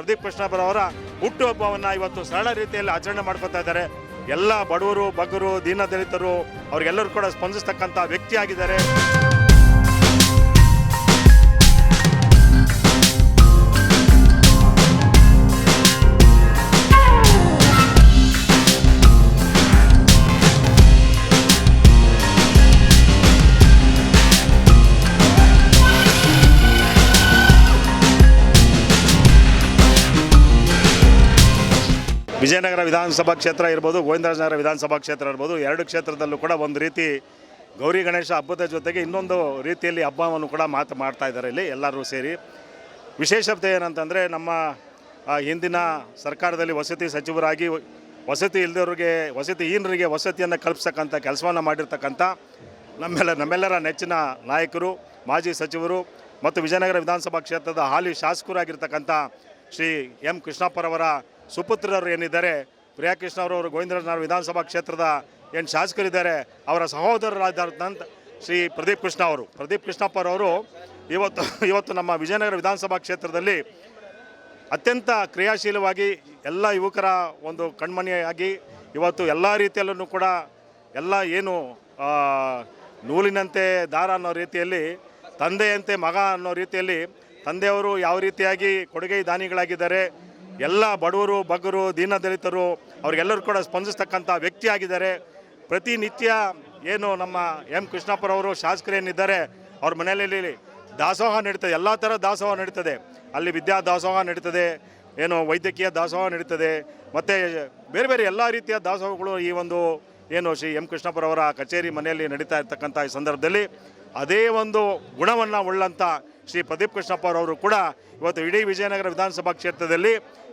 ಪ್ರದೀಪ್ ಅವರ ಹುಟ್ಟುಹಬ್ಬವನ್ನು ಇವತ್ತು ಸರಳ ರೀತಿಯಲ್ಲಿ ಆಚರಣೆ ಮಾಡ್ಕೊತಾ ಇದ್ದಾರೆ. ಎಲ್ಲ ಬಡವರು, ಬಗ್ಗರು, ದೀನದಲಿತರು, ಅವ್ರಿಗೆಲ್ಲರೂ ಕೂಡ ಸ್ಪಂದಿಸ್ತಕ್ಕಂಥ ವ್ಯಕ್ತಿ ವಿಜಯನಗರ ವಿಧಾನಸಭಾ ಕ್ಷೇತ್ರ ಇರ್ಬೋದು, ಗೋವಿಂದರಾಜನಗರ ವಿಧಾನಸಭಾ ಕ್ಷೇತ್ರ ಇರ್ಬೋದು, ಎರಡು ಕ್ಷೇತ್ರದಲ್ಲೂ ಕೂಡ ಒಂದು ರೀತಿ ಗೌರಿ ಗಣೇಶ ಹಬ್ಬದ ಜೊತೆಗೆ ಇನ್ನೊಂದು ರೀತಿಯಲ್ಲಿ ಹಬ್ಬವನ್ನು ಕೂಡ ಮಾತು, ಮಾಡ್ತಾ ಇದ್ದಾರೆ ಇಲ್ಲಿ ಎಲ್ಲರೂ ಸೇರಿ. ವಿಶೇಷತೆ ಏನಂತಂದರೆ ನಮ್ಮ ಹಿಂದಿನ ಸರ್ಕಾರದಲ್ಲಿ ವಸತಿ ಸಚಿವರಾಗಿ ವಸತಿ ಇಲ್ಲದವ್ರಿಗೆ ವಸತಿ ಹೀನರಿಗೆ ವಸತಿಯನ್ನು ಕಲ್ಪಿಸ್ತಕ್ಕಂಥ ಕೆಲಸವನ್ನು ಮಾಡಿರ್ತಕ್ಕಂಥ ನಮ್ಮೆಲ್ಲ, ನಮ್ಮೆಲ್ಲರ ನೆಚ್ಚಿನ ನಾಯಕರು, ಮಾಜಿ ಸಚಿವರು ಮತ್ತು ವಿಜಯನಗರ ವಿಧಾನಸಭಾ ಕ್ಷೇತ್ರದ ಹಾಲಿ ಶಾಸಕರಾಗಿರ್ತಕ್ಕಂಥ ಶ್ರೀ ಎಂ ಕೃಷ್ಣಪ್ಪರವರ ಸುಪುತ್ರರು ಏನಿದ್ದಾರೆ, ಪ್ರಿಯಾಕೃಷ್ಣ ಅವರು ಗೋವಿಂದರಾಜನಗರ ವಿಧಾನಸಭಾ ಕ್ಷೇತ್ರದ ಏನು ಶಾಸಕರಿದ್ದಾರೆ, ಅವರ ಸಹೋದರರಾದಂಥ ಶ್ರೀ ಪ್ರದೀಪ್ ಕೃಷ್ಣ ಅವರು. ಪ್ರದೀಪ್ ಕೃಷ್ಣಪ್ಪರವರು ಇವತ್ತು ಇವತ್ತು ನಮ್ಮ ವಿಜಯನಗರ ವಿಧಾನಸಭಾ ಕ್ಷೇತ್ರದಲ್ಲಿ ಅತ್ಯಂತ ಕ್ರಿಯಾಶೀಲವಾಗಿ ಎಲ್ಲ ಯುವಕರ ಒಂದು ಕಣ್ಮಣಿಯಾಗಿ ಇವತ್ತು ಎಲ್ಲ ರೀತಿಯಲ್ಲೂ ಕೂಡ ಎಲ್ಲ ಏನು ನೂಲಿನಂತೆ, ದಾರ ಅನ್ನೋ ರೀತಿಯಲ್ಲಿ, ತಂದೆಯಂತೆ ಮಗ ಅನ್ನೋ ರೀತಿಯಲ್ಲಿ ತಂದೆಯವರು ಯಾವ ರೀತಿಯಾಗಿ ಕೊಡುಗೆ ದಾನಿಗಳಾಗಿದ್ದಾರೆ ಎಲ್ಲ ಬಡವರು, ಬಗ್ಗರು ದೀನದಲಿತರು ಅವ್ರಿಗೆಲ್ಲರೂ ಕೂಡ ಸ್ಪಂದಿಸ್ತಕ್ಕಂಥ ವ್ಯಕ್ತಿ ಆಗಿದ್ದಾರೆ. ಪ್ರತಿನಿತ್ಯ ಏನು ನಮ್ಮ ಎಂ ಕೃಷ್ಣಪ್ಪರವರು ಶಾಸಕರೇನಿದ್ದಾರೆ, ಅವ್ರ ಮನೆಯಲ್ಲಿ ದಾಸೋಹ ನಡೀತದೆ, ಎಲ್ಲ ಥರ ದಾಸೋಹ ನಡೀತದೆ. ಅಲ್ಲಿ ವಿದ್ಯಾ ದಾಸೋಹ ನಡೀತದೆ, ಏನು ವೈದ್ಯಕೀಯ ದಾಸೋಹ ನಡೀತದೆ, ಮತ್ತು ಬೇರೆ ಬೇರೆ ಎಲ್ಲ ರೀತಿಯ ದಾಸೋಹಗಳು ಈ ಒಂದು ಏನು ಶ್ರೀ ಎಂ ಕೃಷ್ಣಪ್ಪರವರ ಕಚೇರಿ ಮನೆಯಲ್ಲಿ ನಡೀತಾ ಇರ್ತಕ್ಕಂಥ ಈ ಸಂದರ್ಭದಲ್ಲಿ ಅದೇ ಒಂದು ಗುಣವನ್ನು ಉಳ್ಳಂಥ ಶ್ರೀ ಪ್ರದೀಪ್ ಕೃಷ್ಣಪ್ಪರವರು ಕೂಡ ಇವತ್ತು ಇಡೀ ವಿಜಯನಗರ ವಿಧಾನಸಭಾ ಕ್ಷೇತ್ರದಲ್ಲಿ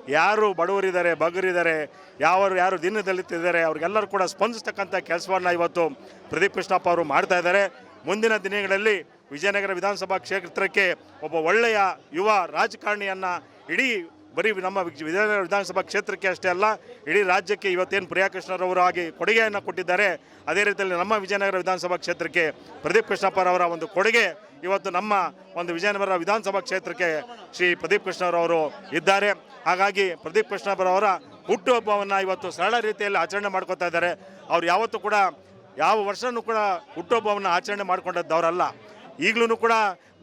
ಯಾರು ಬಡವರಿದ್ದಾರೆ ಬಗರಿದ್ದಾರೆ ಯಾವ ಯಾರು ದಿನದಲ್ಲಿತ್ತಿದ್ದಾರೆ ಅವ್ರಿಗೆಲ್ಲರೂ ಕೂಡ ಸ್ಪಂದಿಸ್ತಕ್ಕಂಥ ಕೆಲಸವನ್ನು ಇವತ್ತು ಪ್ರದೀಪ್ ಕೃಷ್ಣಪ್ಪ ಅವರು ಮಾಡ್ತಾ ಇದ್ದಾರೆ. ಮುಂದಿನ ದಿನಗಳಲ್ಲಿ ವಿಜಯನಗರ ವಿಧಾನಸಭಾ ಕ್ಷೇತ್ರಕ್ಕೆ ಒಬ್ಬ ಒಳ್ಳೆಯ ಯುವ ರಾಜಕಾರಣಿಯನ್ನು ಇಡೀ ಬರೀ ನಮ್ಮ ವಿಧಾನ ವಿಧಾನಸಭಾ ಕ್ಷೇತ್ರಕ್ಕೆ ಅಷ್ಟೇ ಅಲ್ಲ, ಇಡೀ ರಾಜ್ಯಕ್ಕೆ ಇವತ್ತೇನು ಪ್ರಿಯಾಕೃಷ್ಣರವರು ಆಗಿ ಕೊಡುಗೆಯನ್ನು ಕೊಟ್ಟಿದ್ದಾರೆ, ಅದೇ ರೀತಿಯಲ್ಲಿ ನಮ್ಮ ವಿಜಯನಗರ ವಿಧಾನಸಭಾ ಕ್ಷೇತ್ರಕ್ಕೆ ಪ್ರದೀಪ್ ಕೃಷ್ಣಪ್ಪರವರ ಒಂದು ಕೊಡುಗೆ. ಇವತ್ತು ನಮ್ಮ ಒಂದು ವಿಜಯನಗರ ವಿಧಾನಸಭಾ ಕ್ಷೇತ್ರಕ್ಕೆ ಶ್ರೀ ಪ್ರದೀಪ್ ಕೃಷ್ಣರವರು ಇದ್ದಾರೆ. ಹಾಗಾಗಿ ಪ್ರದೀಪ್ ಕೃಷ್ಣಪ್ಪರವರ ಹುಟ್ಟುಹಬ್ಬವನ್ನು ಇವತ್ತು ಸರಳ ರೀತಿಯಲ್ಲಿ ಆಚರಣೆ ಮಾಡ್ಕೊತಾ ಇದ್ದಾರೆ. ಅವ್ರು ಯಾವತ್ತೂ ಕೂಡ ಯಾವ ವರ್ಷವೂ ಕೂಡ ಹುಟ್ಟುಹಬ್ಬವನ್ನು ಆಚರಣೆ ಮಾಡ್ಕೊಂಡದ್ದವರಲ್ಲ. ಈಗಲೂ ಕೂಡ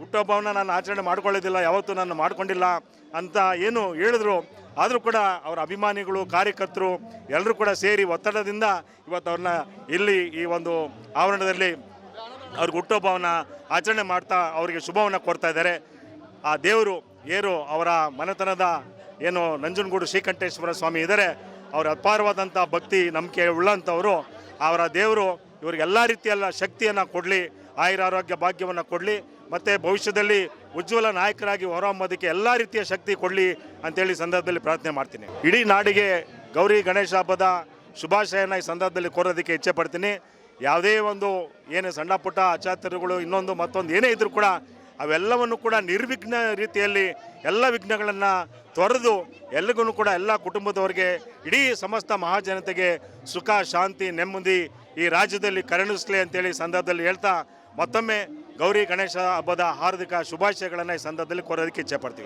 ಹುಟ್ಟುಹಬ್ಬವನ್ನು ನಾನು ಆಚರಣೆ ಮಾಡ್ಕೊಳ್ಳೋದಿಲ್ಲ, ಯಾವತ್ತೂ ನಾನು ಮಾಡ್ಕೊಂಡಿಲ್ಲ ಅಂತ ಏನು ಹೇಳಿದ್ರು. ಆದರೂ ಕೂಡ ಅವರ ಅಭಿಮಾನಿಗಳು, ಕಾರ್ಯಕರ್ತರು ಎಲ್ಲರೂ ಕೂಡ ಸೇರಿ ಒತ್ತಡದಿಂದ ಇವತ್ತು ಅವ್ರನ್ನ ಇಲ್ಲಿ ಈ ಒಂದು ಆವರಣದಲ್ಲಿ ಅವ್ರಿಗೆ ಹುಟ್ಟುಹಬ್ಬವನ್ನು ಆಚರಣೆ ಮಾಡ್ತಾ ಅವರಿಗೆ ಶುಭವನ್ನು ಕೊಡ್ತಾ ಇದ್ದಾರೆ. ಆ ದೇವರು ಏರು ಅವರ ಮನೆತನದ ಏನು ನಂಜನಗೂಡು ಶ್ರೀಕಂಠೇಶ್ವರ ಸ್ವಾಮಿ ಇದ್ದಾರೆ. ಅವರ ಅಪಾರವಾದಂಥ ಭಕ್ತಿ, ನಂಬಿಕೆ ಉಳ್ಳಂಥವರು. ಅವರ ದೇವರು ಇವರಿಗೆಲ್ಲ ರೀತಿಯಲ್ಲ ಶಕ್ತಿಯನ್ನು ಕೊಡಲಿ. ಆಯುರಾರೋಗ್ಯ ಭಾಗ್ಯವನ್ನು ಕೊಡಲಿ, ಮತ್ತು ಭವಿಷ್ಯದಲ್ಲಿ ಉಜ್ವಲ ನಾಯಕರಾಗಿ ಹೊರಹೊಮ್ಮೋದಕ್ಕೆ ಎಲ್ಲ ರೀತಿಯ ಶಕ್ತಿ ಕೊಡಲಿ ಅಂತೇಳಿ ಸಂದರ್ಭದಲ್ಲಿ ಪ್ರಾರ್ಥನೆ ಮಾಡ್ತೀನಿ. ಇಡೀ ನಾಡಿಗೆ ಗೌರಿ ಗಣೇಶ ಹಬ್ಬದ ಶುಭಾಶಯನ ಈ ಸಂದರ್ಭದಲ್ಲಿ ಕೋರೋದಕ್ಕೆ ಇಚ್ಛೆ ಪಡ್ತೀನಿ. ಯಾವುದೇ ಒಂದು ಏನು ಸಣ್ಣ ಪುಟ್ಟ ಇನ್ನೊಂದು ಮತ್ತೊಂದು ಏನೇ ಇದ್ರೂ ಕೂಡ ಅವೆಲ್ಲವನ್ನು ಕೂಡ ನಿರ್ವಿಘ್ನ ರೀತಿಯಲ್ಲಿ ಎಲ್ಲ ವಿಘ್ನಗಳನ್ನು ತೊರೆದು ಎಲ್ಲಿಗೂ ಕೂಡ ಎಲ್ಲ ಕುಟುಂಬದವರಿಗೆ, ಇಡೀ ಸಮಸ್ತ ಮಹಾಜನತೆಗೆ ಸುಖ, ಶಾಂತಿ, ನೆಮ್ಮದಿ ಈ ರಾಜ್ಯದಲ್ಲಿ ಕರುಣಿಸಲಿ ಅಂತೇಳಿ ಸಂದರ್ಭದಲ್ಲಿ ಹೇಳ್ತಾ ಮತ್ತೊಮ್ಮೆ ಗೌರಿ ಗಣೇಶ ಹಬ್ಬದ ಹಾರ್ದಿಕ ಶುಭಾಶಯಗಳನ್ನು ಈ ಸಂದರ್ಭದಲ್ಲಿ ಕೋರೋದಕ್ಕೆ ಇಚ್ಛೆ ಪಡ್ತೀವಿ.